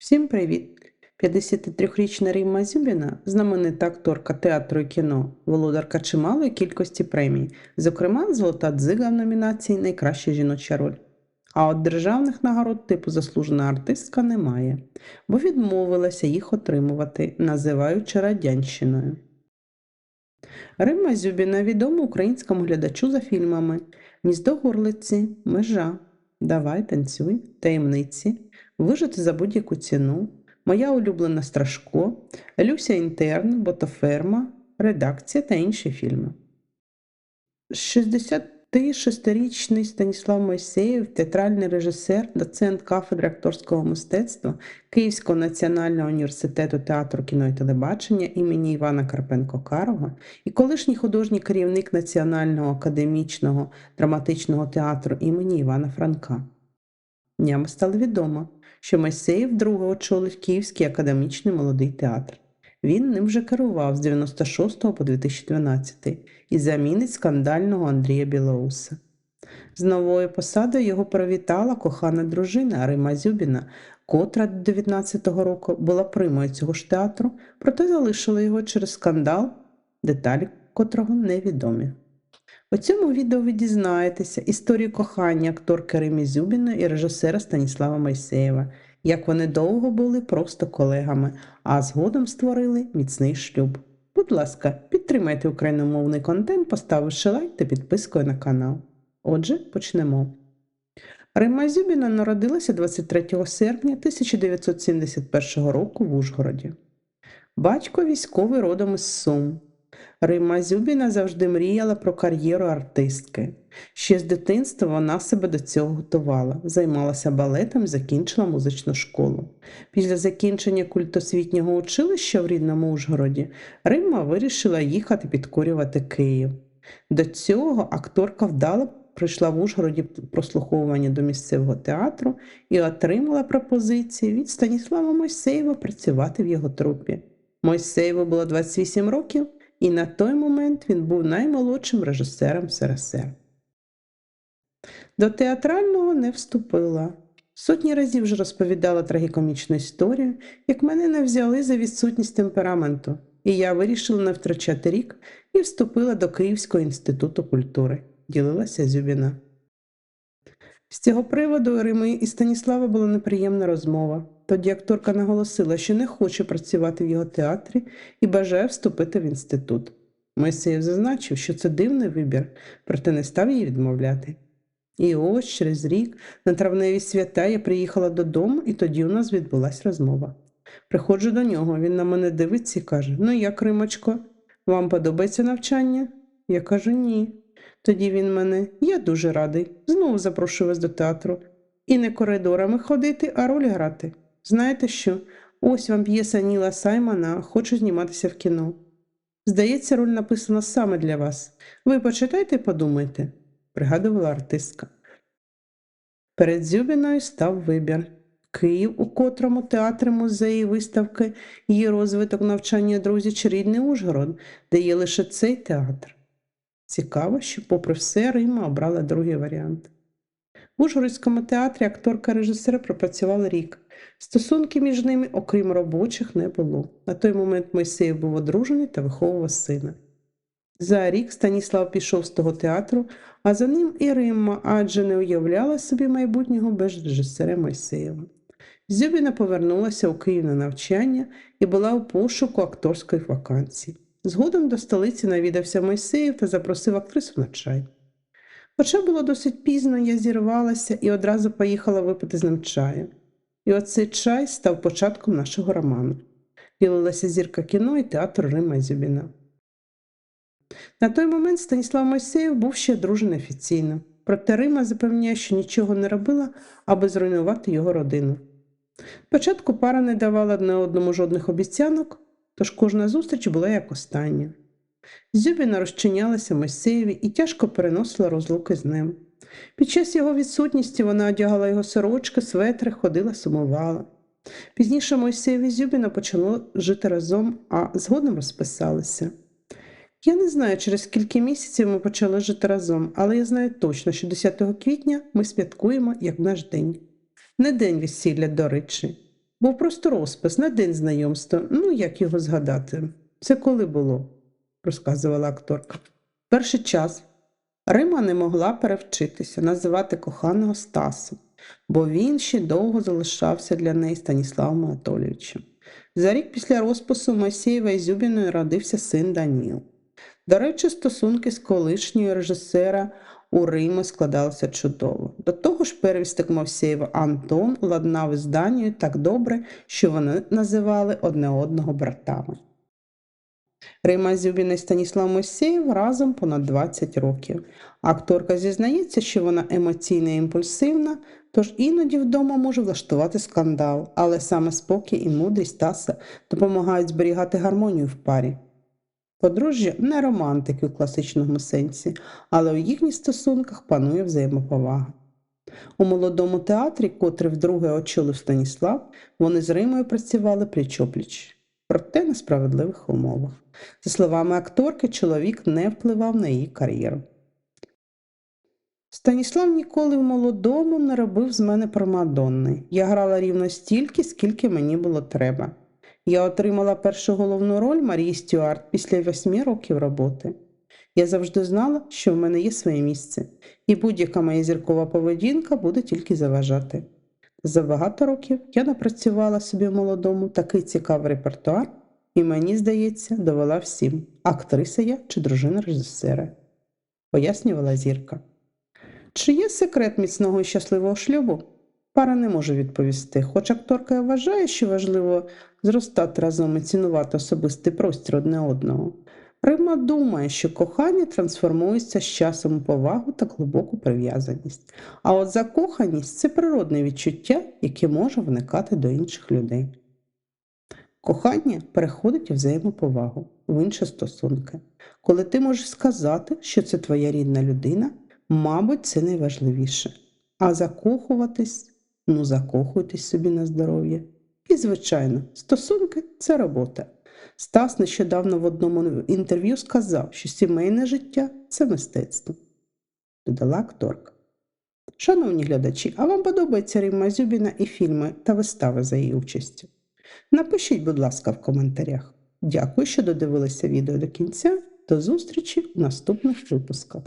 Всім привіт! 53-річна Римма Зюбіна, знаменита акторка театру і кіно, володарка чималої кількості премій, зокрема Золота дзига в номінації Найкраща жіноча роль. А от державних нагород типу заслужена артистка немає, бо відмовилася їх отримувати, називаючи радянщиною. Римма Зюбіна відома українському глядачу за фільмами Гніздо горлиці, Межа, Давай танцюй, таємниці, Вижити за будь-яку ціну, Моя улюблена Страшко, Люся Інтерн, Ботоферма, Редакція та інші фільми. 66-річний Станіслав Мойсеєв, театральний режисер, доцент кафедри акторського мистецтва Київського національного університету театру кіно і телебачення імені Івана Карпенко-Карова і колишній художній керівник Національного академічного драматичного театру імені Івана Франка. Днями стало відомо, що Мойсеєв вдруге очолив Київський академічний молодий театр. Він ним вже керував з 96 по 2012 і замінить скандального Андрія Білоуса. З новою посадою його привітала кохана дружина Рима Зюбіна, котра до 19-го року була примою цього ж театру, проте залишила його через скандал, деталі котрого невідомі. У цьому відео ви дізнаєтеся історію кохання акторки Римі Зюбіної і режисера Станіслава Мойсеєва, як вони довго були просто колегами, а згодом створили міцний шлюб. Будь ласка, підтримайте україномовний контент, поставивши лайк та підпискою на канал. Отже, почнемо. Рима Зюбіна народилася 23 серпня 1971 року в Ужгороді. Батько військовий родом із Сум. Рима Зюбіна завжди мріяла про кар'єру артистки. Ще з дитинства вона себе до цього готувала, займалася балетом закінчила музичну школу. Після закінчення культосвітнього училища в рідному Ужгороді Рима вирішила їхати підкорювати Київ. До цього акторка вдало прийшла в Ужгороді прослуховування до місцевого театру і отримала пропозиції від Станіслава Мойсеєва працювати в його трупі. Мойсеєву було 28 років, і на той момент він був наймолодшим режисером СРСР. До театрального не вступила. Сотні разів вже розповідала трагікомічну історію, як мене не взяли за відсутність темпераменту, і я вирішила не втрачати рік і вступила до Київського інституту культури, ділилася Зюбіна. З цього приводу Рими і Станіслава була неприємна розмова. Тоді акторка наголосила, що не хоче працювати в його театрі і бажає вступити в інститут. Мойсеєв зазначив, що це дивний вибір, проте не став їй відмовляти. І ось через рік на травневі свята я приїхала додому, і тоді у нас відбулася розмова. Приходжу до нього, він на мене дивиться і каже: Ну як, Римочко, вам подобається навчання? Я кажу ні. Тоді він мене, я дуже радий, знову запрошую вас до театру. І не коридорами ходити, а роль грати. Знаєте що? Ось вам п'єса Ніла Саймона, хочу зніматися в кіно. Здається, роль написана саме для вас. Ви почитайте і подумайте, пригадувала артистка. Перед Зюбіною став вибір. Київ, у котрому театри, музеї, виставки, є розвиток навчання друзі чи рідний Ужгород, де є лише цей театр. Цікаво, що, попри все, Рима обрала другий варіант. В Ужгородському театрі акторка режисера пропрацювала рік. Стосунки між ними, окрім робочих, не було. На той момент Мойсеєв був одружений та виховував сина. За рік Станіслав пішов з того театру, а за ним і Римма, адже не уявляла собі майбутнього без режисера Мойсеєва. Зюбіна повернулася у Київ на навчання і була у пошуку акторської вакансії. Згодом до столиці навідався Мойсеєв та запросив актрису на чай. Хоча було досить пізно, я зірвалася і одразу поїхала випити з ним чаю. І оцей чай став початком нашого роману. Ділилася зірка кіно і театру Рима Зюбіна. На той момент Станіслав Мойсеєв був ще одружений офіційно, проте Рима запевняє, що нічого не робила, аби зруйнувати його родину. Спочатку пара не давала одне одному жодних обіцянок, тож кожна зустріч була як остання. Зюбіна розчинялася Мойсеєві і тяжко переносила розлуки з ним. Під час його відсутності вона одягала його сорочки, светри, ходила, сумувала. Пізніше Мойсеєв і Зюбіна почали жити разом, а згодом розписалися. Я не знаю, через скільки місяців ми почали жити разом, але я знаю точно, що 10 квітня ми святкуємо як наш день. Не день весілля, до речі. Був просто розпис на день знайомства. Ну, як його згадати? Це коли було, розказувала акторка. Перший час Рима не могла перевчитися називати коханого Стасом, бо він ще довго залишався для неї Станіславом Анатолійовичем. За рік після розпису Мойсеєва і Зюбіної родився син Даніл. До речі, стосунки з колишньою режисера у Римі складалися чудово. До того ж, первісток Мовсєєва Антон ладнав із Данією так добре, що вони називали одне одного братами. Рима Зюбіна і Станіслав Мойсеєв разом понад 20 років. Акторка зізнається, що вона емоційна і імпульсивна, тож іноді вдома може влаштувати скандал, але саме спокій і мудрість Стаса допомагають зберігати гармонію в парі. Подружжя не романтики у класичному сенсі, але у їхніх стосунках панує взаємоповага. У молодому театрі, котрий вдруге очолив Станіслав, вони з Римою працювали пліч-опліч, проте на справедливих умовах. За словами акторки, чоловік не впливав на її кар'єру. Станіслав ніколи в молодому не робив з мене промадонни. Я грала рівно стільки, скільки мені було треба. Я отримала першу головну роль Марії Стюарт після восьми років роботи. Я завжди знала, що в мене є своє місце, і будь-яка моя зіркова поведінка буде тільки заважати. За багато років я напрацювала собі молодому такий цікавий репертуар, і мені, здається, довела всім, актриса я чи дружина режисера, пояснювала зірка. Чи є секрет міцного і щасливого шлюбу? Пара не може відповісти, хоч акторка вважає, що важливо зростати разом і цінувати особистий простір одне одного. Рима думає, що кохання трансформується з часом у повагу та глибоку прив'язаність. А от закоханість це природне відчуття, яке може виникати до інших людей. Кохання переходить у взаємоповагу, в інші стосунки. Коли ти можеш сказати, що це твоя рідна людина, мабуть, це найважливіше. А закохуватись, ну закохуйтесь собі на здоров'я. І, звичайно, стосунки це робота. Стас нещодавно в одному інтерв'ю сказав, що сімейне життя це мистецтво. Додала акторка. Шановні глядачі, а вам подобається Римма Зюбіна і фільми та вистави за її участю? Напишіть, будь ласка, в коментарях. Дякую, що додивилися відео до кінця. До зустрічі у наступних випусках.